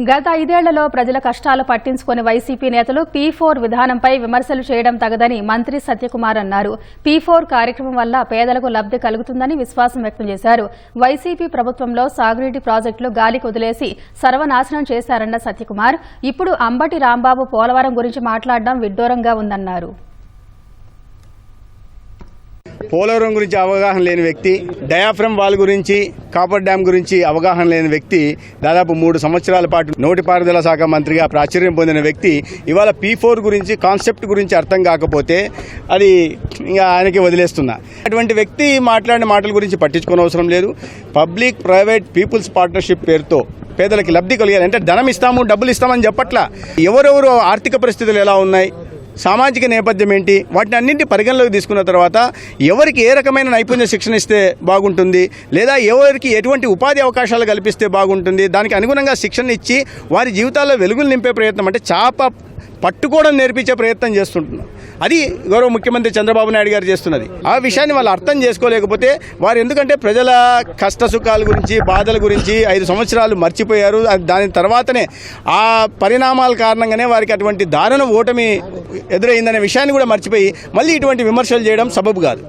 గత ఐదేళ్ళలో ప్రజల కష్టాలు పట్టించుకుని వైసీపీ నేతలు పీ ఫోర్ విధానంపై విమర్శలు చేయడం తగదని మంత్రి సత్యకుమార్ అన్నారు. పీ ఫోర్ కార్యక్రమం వల్ల పేదలకు లబ్ధి కలుగుతుందని విశ్వాసం వ్యక్తం చేశారు. వైసీపీ ప్రభుత్వంలో సాగునీటి ప్రాజెక్టులు గాలికి వదిలేసి సర్వనాశనం చేశారన్న సత్యకుమార్. ఇప్పుడు అంబటి రాంబాబు పోలవరం గురించి మాట్లాడడం విడ్డూరంగా ఉందన్నారు. పోలవరం గురించి అవగాహన లేని వ్యక్తి డయాఫ్రమ్ వాల్ గురించి కాపర్ డ్యామ్ గురించి అవగాహన లేని వ్యక్తి దాదాపు మూడు సంవత్సరాల పాటు నోటిపారుదల శాఖ మంత్రిగా ప్రాచుర్యం పొందిన వ్యక్తి ఇవాళ పీ ఫోర్ గురించి కాన్సెప్ట్ గురించి అర్థం కాకపోతే అది ఇంకా ఆయనకి వదిలేస్తున్నా. అటువంటి వ్యక్తి మాట్లాడిన మాటల గురించి పట్టించుకోని అవసరం లేదు. పబ్లిక్ ప్రైవేట్ పీపుల్స్ పార్ట్నర్షిప్ పేరుతో పేదలకి లబ్ధి కలిగాలి. అంటే ధనం ఇస్తాము డబ్బులు ఇస్తామని చెప్పట్లా. ఎవరెవరు ఆర్థిక పరిస్థితులు ఎలా ఉన్నాయి? సామాజిక నేపథ్యం ఏంటి? వాటిని అన్నింటి పరిగణలోకి తీసుకున్న తర్వాత ఎవరికి ఏ రకమైన నైపుణ్య శిక్షణ ఇస్తే బాగుంటుంది? లేదా ఎవరికి ఎటువంటి ఉపాధి అవకాశాలు కల్పిస్తే బాగుంటుంది? దానికి అనుగుణంగా శిక్షణ ఇచ్చి వారి జీవితాల్లో వెలుగులు నింపే ప్రయత్నం అంటే చాప పట్టుకోవడం నేర్పించే ప్రయత్నం చేస్తుంటున్నాం. అది గౌరవ ముఖ్యమంత్రి చంద్రబాబు నాయుడు గారు చేస్తున్నది. ఆ విషయాన్ని వాళ్ళు అర్థం చేసుకోలేకపోతే వారు ఎందుకంటే ప్రజల కష్ట సుఖాల గురించి బాధల గురించి ఐదు సంవత్సరాలు మర్చిపోయారు. దాని తర్వాతనే ఆ పరిణామాల కారణంగానే వారికి అటువంటి దారుణ ఓటమి ఎదురైందనే విషయాన్ని కూడా మర్చిపోయి మళ్ళీ ఇటువంటి విమర్శలు చేయడం సబబు కాదు.